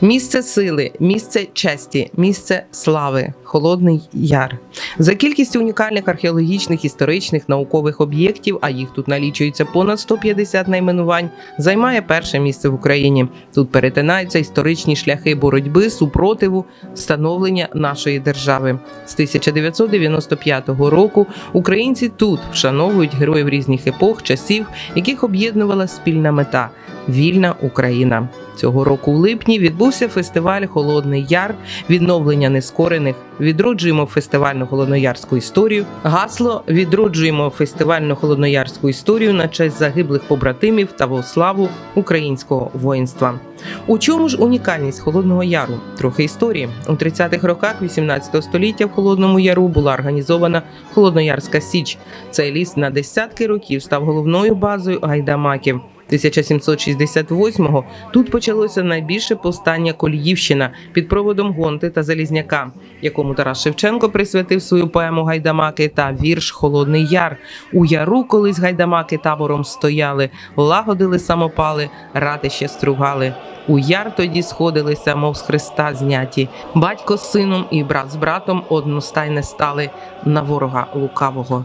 Місце сили, місце честі, місце слави, Холодний Яр. За кількістю унікальних археологічних, історичних, наукових об'єктів, а їх тут налічується понад 150 найменувань, займає перше місце в Україні. Тут перетинаються історичні шляхи боротьби, супротиву, становлення нашої держави. З 1995 року українці тут вшановують героїв різних епох, часів, яких об'єднувала спільна мета вільна Україна. Цього року у липні відбувся фестиваль Холодний Яр, відновлення нескорених. Відроджуємо фестивальну холодноярську історію. Гасло відроджуємо фестивальну холодноярську історію на честь загиблих побратимів та во славу українського воїнства. У чому ж унікальність Холодного Яру? Трохи історії. У 30-х роках 18 століття в Холодному Яру була організована Холодноярська Січ. Цей ліс на десятки років став головною базою гайдамаків. 1768-го тут почалося найбільше повстання Коліївщина під проводом Гонти та Залізняка, якому Тарас Шевченко присвятив свою поему Гайдамаки та вірш Холодний Яр. У яру колись гайдамаки табором стояли, лагодили самопали, ратище стругали. У яр тоді сходилися, мов з хреста зняті. Батько з сином і брат з братом одностайне стали на ворога лукавого.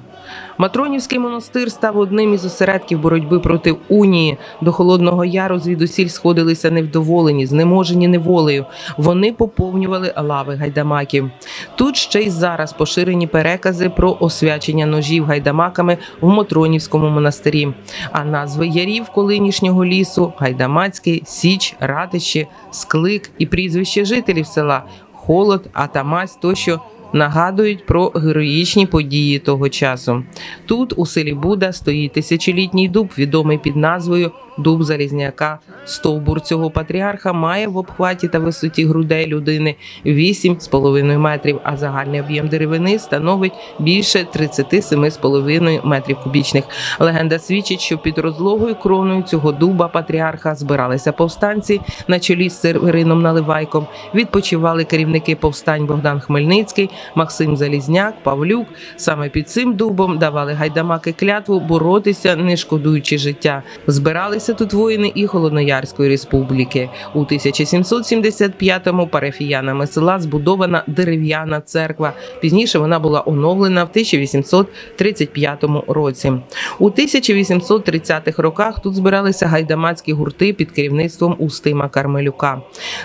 Матронівський монастир став одним із осередків боротьби проти унії. До Холодного Яру звідусіль сходилися невдоволені, знеможені неволею. Вони поповнювали лави гайдамаків. Тут ще й зараз поширені перекази про освячення ножів гайдамаками в Мотронівському монастирі. А назви ярів колишнього лісу Гайдамацький, Січ, Ратище, Склик і прізвище жителів села Холод, Атамась тощо нагадують про героїчні події того часу. Тут, у селі Буда, стоїть тисячолітній дуб, відомий під назвою Дуб Залізняка. Стовбур цього патріарха має в обхваті та висоті грудей людини 8,5 метрів, а загальний об'єм деревини становить більше 37,5 метрів кубічних. Легенда свідчить, що під розлогою кроною цього дуба патріарха збиралися повстанці на чолі з Северином Наливайком. Відпочивали керівники повстань Богдан Хмельницький, Максим Залізняк, Павлюк. Саме під цим дубом давали гайдамаки клятву боротися, не шкодуючи життя. Збиралися тут воїни і Холодноярської республіки. У 1775-му парафіянами села збудована дерев'яна церква. Пізніше вона була оновлена в 1835 році. У 1830-х роках тут збиралися гайдамацькі гурти під керівництвом Устима Кармелюка.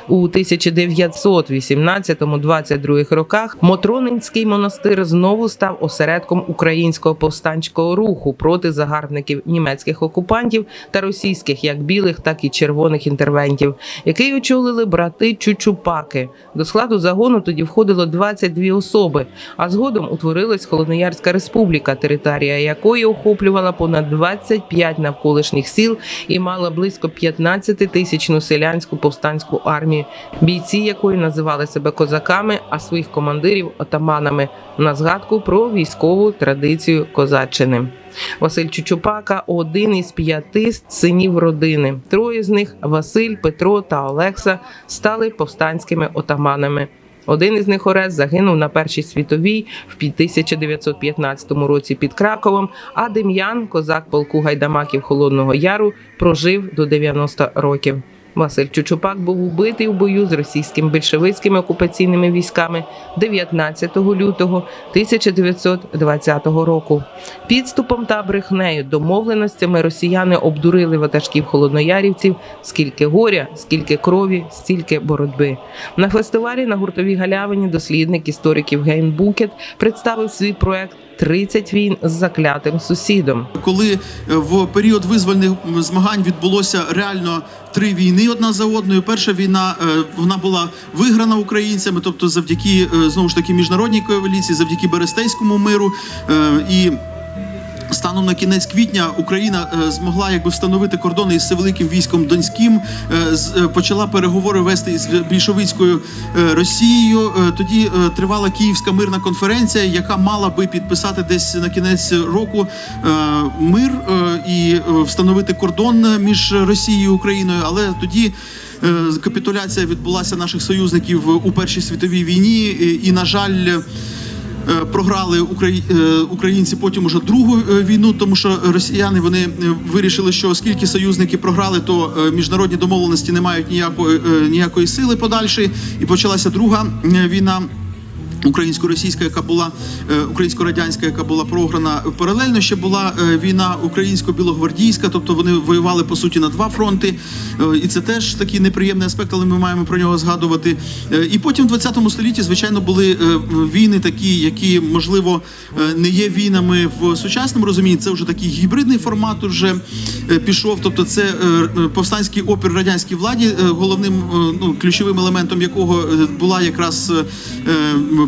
У 1918-22 роках Мотронинський монастир знову став осередком українського повстанчого руху проти загарбників німецьких окупантів та російських, як білих, так і червоних інтервентів, який очолили брати Чучупаки. До складу загону тоді входило 22 особи. А згодом утворилась Холодноярська республіка, територія якої охоплювала понад 25 навколишніх сіл і мала близько 15 тисячну селянську повстанську армію, бійці якої називали себе козаками, а своїх командирів отаманами на згадку про військову традицію козаччини. Василь Чучупака один із п'яти синів родини. Троє з них Василь, Петро та Олекса стали повстанськими отаманами. Один із них Орес загинув на Першій світовій в 1915 році під Краковом, а Дем'ян, козак полку гайдамаків Холодного Яру, прожив до 90 років. Василь Чучупак був убитий у бою з російськими большевицькими окупаційними військами 19 лютого 1920 року. Підступом та брехнею домовленостями росіяни обдурили ватажків холодноярівців скільки горя, скільки крові, стільки боротьби. На фестивалі на гуртовій галявині дослідник істориків Гейн Букет представив свій проект «30 війн з заклятим сусідом. коли е, в період визвольних змагань відбулося реально три війни одна за одною. Перша війна е, вона була виграна українцями, тобто завдяки е, знову ж таки міжнародній коаліції, завдяки Берестейському миру е, і. Станом на кінець квітня Україна е, змогла якби встановити кордони із великим військом Донським, е, е, почала переговори вести з більшовицькою Росією. Тоді тривала Київська мирна конференція, яка мала би підписати десь на кінець року мир і встановити кордон між Росією і Україною. Але тоді капітуляція відбулася наших союзників у Першій світовій війні, і на жаль. Е, програли е, українці потім уже другу е, війну, тому що росіяни вони вирішили, що оскільки союзники програли, то міжнародні домовленості не мають ніякої ніякої сили подальшої, і почалася друга війна. Українсько-російська, яка була е, українсько-радянська, яка була програна паралельно. Ще була е, війна українсько-білогвардійська, тобто вони воювали по суті на два фронти, Е, і це теж такий неприємний аспект, але ми маємо про нього згадувати. І потім в 20 столітті, звичайно, були війни такі, які можливо не є війнами в сучасному розумінні. Це вже такий гібридний формат уже пішов. Тобто, це повстанський опір радянській владі, головним ну ключовим елементом якого була якраз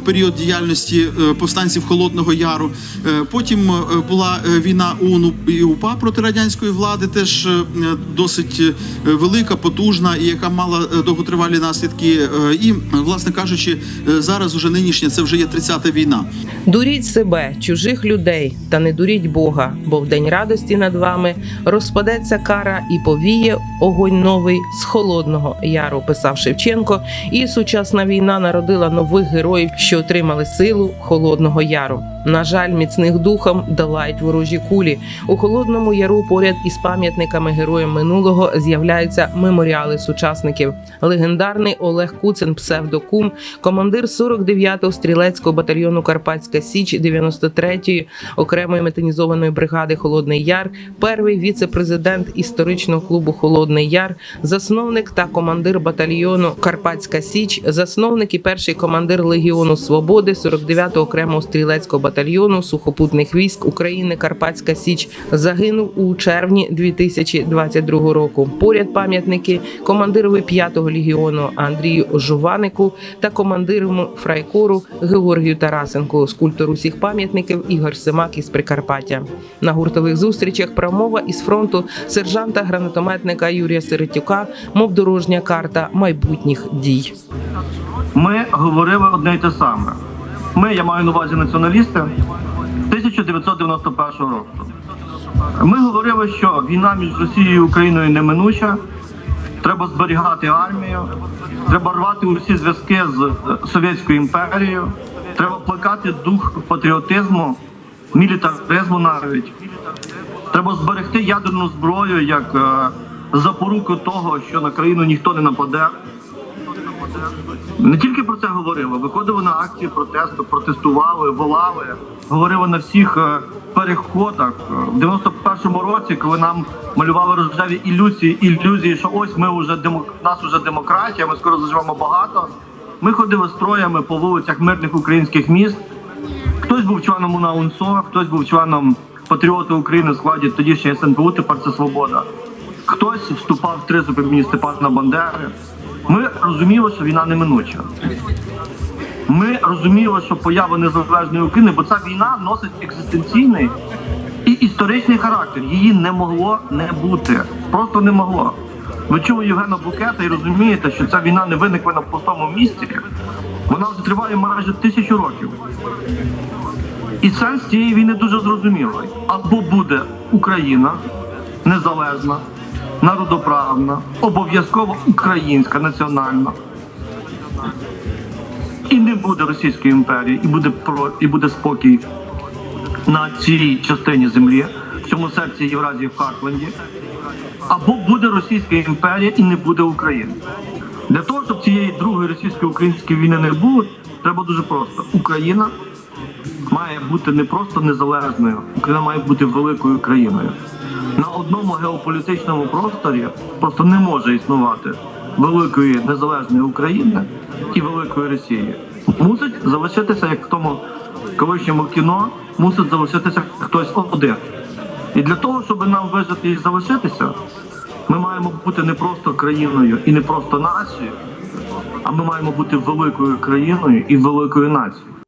період діяльності е, повстанців Холодного Яру. Е, Потім е, була війна ООН і УПА проти радянської влади, теж досить велика, потужна і яка мала довготривалі наслідки. І, власне кажучи, зараз уже нинішня це вже є 30-та війна. Дуріть себе, чужих людей, та не дуріть Бога, бо в день радості над вами розпадеться кара і повіє огонь новий з холодного яру, писав Шевченко. І сучасна війна народила нових героїв, що отримали силу холодного яру. На жаль, міцних духом долають ворожі кулі. У холодному яру поряд із пам'ятниками героям минулого з'являються меморіали сучасників. Легендарний Олег Куцин, псевдокум, командир 49-го стрілецького батальйону Карпатська Січ 93-ї окремої метанізованої бригади Холодний Яр, перший віце-президент історичного клубу Холодний Яр, засновник та командир батальйону Карпатська Січ, засновник і перший командир Легіону Свободи 49-го окремого стрілецького батальйону сухопутних військ України Карпатська Січ загинув у червні 2022 року. Поряд пам'ятники командирові 5-го легіону Андрію Жуванику та командирому фрайкору Георгію Тарасенку, скульптору усіх пам'ятників Ігор Семак із Прикарпаття. На гуртових зустрічах промова із фронту сержанта гранатометника Юрія Серетюка, мов дорожня карта майбутніх дій. Ми говорили одне й те саме. Ми, я маю на увазі націоналісти, з 1991 року. Ми говорили, що війна між Росією і Україною неминуча, треба зберігати армію, треба рвати усі зв'язки з Совєтською імперією, треба плекати дух патріотизму, мілітаризму навіть. Треба зберегти ядерну зброю як е, запоруку того, що на країну ніхто не нападе. Не тільки про це говорили, виходили на акції протесту, протестували, волали, говорили на всіх е, переходах. Е, В 91-му році, коли нам малювали рожеві ілюзії, ілюзії, що ось ми вже демок... нас вже демократія, ми скоро заживемо багато. Ми ходили строями по вулицях мирних українських міст. Хтось був членом УНА УНСО, хтось був членом Патріоти України в складі тодішньої СНПУ, тепер це свобода. Хтось вступав в тризуб імені Степана Бандери. Ми розуміли, що війна неминуча. Ми розуміли, що поява незалежної України, бо ця війна носить екзистенційний і історичний характер. Її не могло не бути. Просто не могло. Ви чули Євгена Букета і розумієте, що ця війна не виникла на пустому місці. Вона вже триває майже тисячу років. І сенс цієї війни дуже зрозумілий. Або буде Україна незалежна, народоправна, обов'язково українська, національна. І не буде Російської імперії, і буде про і буде спокій на цій частині землі, в цьому серці Євразії в Харкленді. Або буде Російська імперія і не буде України. Для того, щоб цієї другої російсько-української війни не було, треба дуже просто. Україна має бути не просто незалежною, Україна має бути великою країною. На одному геополітичному просторі просто не може існувати великої незалежної України і великої Росії. Мусить залишитися, як в тому колишньому кіно, мусить залишитися хтось один. І для того, щоб нам вижити і залишитися, ми маємо бути не просто країною і не просто нацією, а ми маємо бути великою країною і великою нацією.